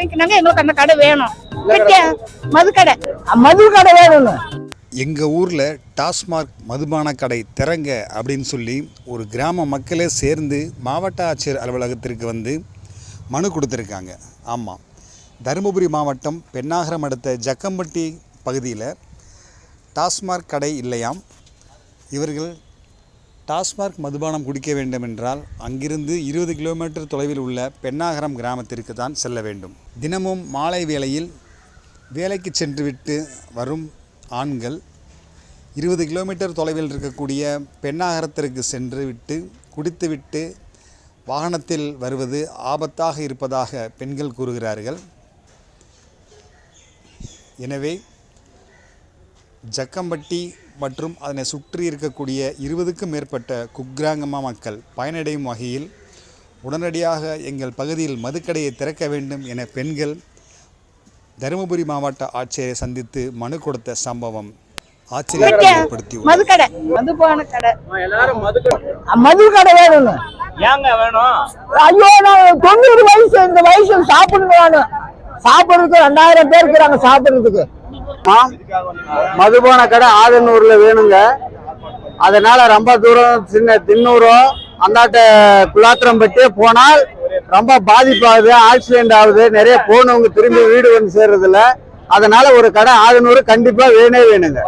காட்டினாங்க எங்களுக்கு அந்த கடை வேணும். கிட்டே மதுக்கடை மது கடை. வேணும் எங்கள் ஊரில் டாஸ்மாக் மதுபான கடை திறங்க அப்படின்னு சொல்லி ஒரு கிராம மக்களே சேர்ந்து மாவட்ட ஆட்சியர் அலுவலகத்திற்கு வந்து மனு கொடுத்துருக்காங்க. ஆமாம் தருமபுரி மாவட்டம் பெண்ணாகரம் அடுத்த ஜக்கம்பட்டி பகுதியில் டாஸ்மாக் கடை இல்லையாம். இவர்கள் டாஸ்மாக் மதுபானம் குடிக்க வேண்டுமென்றால் அங்கிருந்து இருபது கிலோமீட்டர் தொலைவில் உள்ள பெண்ணாகரம் கிராமத்திற்கு தான் செல்ல வேண்டும். தினமும் மாலை வேளையில் வேலைக்கு சென்றுவிட்டு வரும் ஆண்கள் இருபது கிலோமீட்டர் தொலைவில் இருக்கக்கூடிய பெண்ணாகரத்திற்கு சென்று விட்டு குடித்துவிட்டு வாகனத்தில் வருவது ஆபத்தாக இருப்பதாக பெண்கள் கூறுகிறார்கள். எனவே ஜக்கம்பட்டி மற்றும் அதனை சுற்றி இருக்கக்கூடிய இருபதுக்கும் மேற்பட்ட குக்கிராம மக்கள் பயனடையும் வகையில் உடனடியாக எங்கள் பகுதியில் மதுக்கடையை திறக்க வேண்டும் என பெண்கள் தருமபுரி மாவட்ட ஆட்சியரை சந்தித்து மனு கொடுத்த சம்பவம் ஆச்சரியத்தை ஏற்படுத்தியுள்ளது. மதுக்கடை. மதுபான கடை. மது கடை வேணும். ஏங்க வேணும்? ஐயோ நான் தொண்ணூறு வயசு இந்த வயசு சாப்பிடணும் வேணும் சாப்பிடுறதுக்கு ரெண்டாயிரம் பேர் இருக்கிறாங்க சாப்பிடுறதுக்கு. மதுபான கடை ஆதனூர்ல வேணுங்க. அதனால ரொம்ப தூரம் சின்ன தின்னூரோ அந்தாட்ட குலாத்திரம்பட்டி போனால் ரொம்ப பாதிப்பாகுது ஆக்சிடென்ட் ஆகுது நிறைய போனவங்க திரும்பி வீடு வந்து சேர்றதில்ல. அதனால ஒரு கடை ஆதனூர் கண்டிப்பா வேணே வேணுங்க.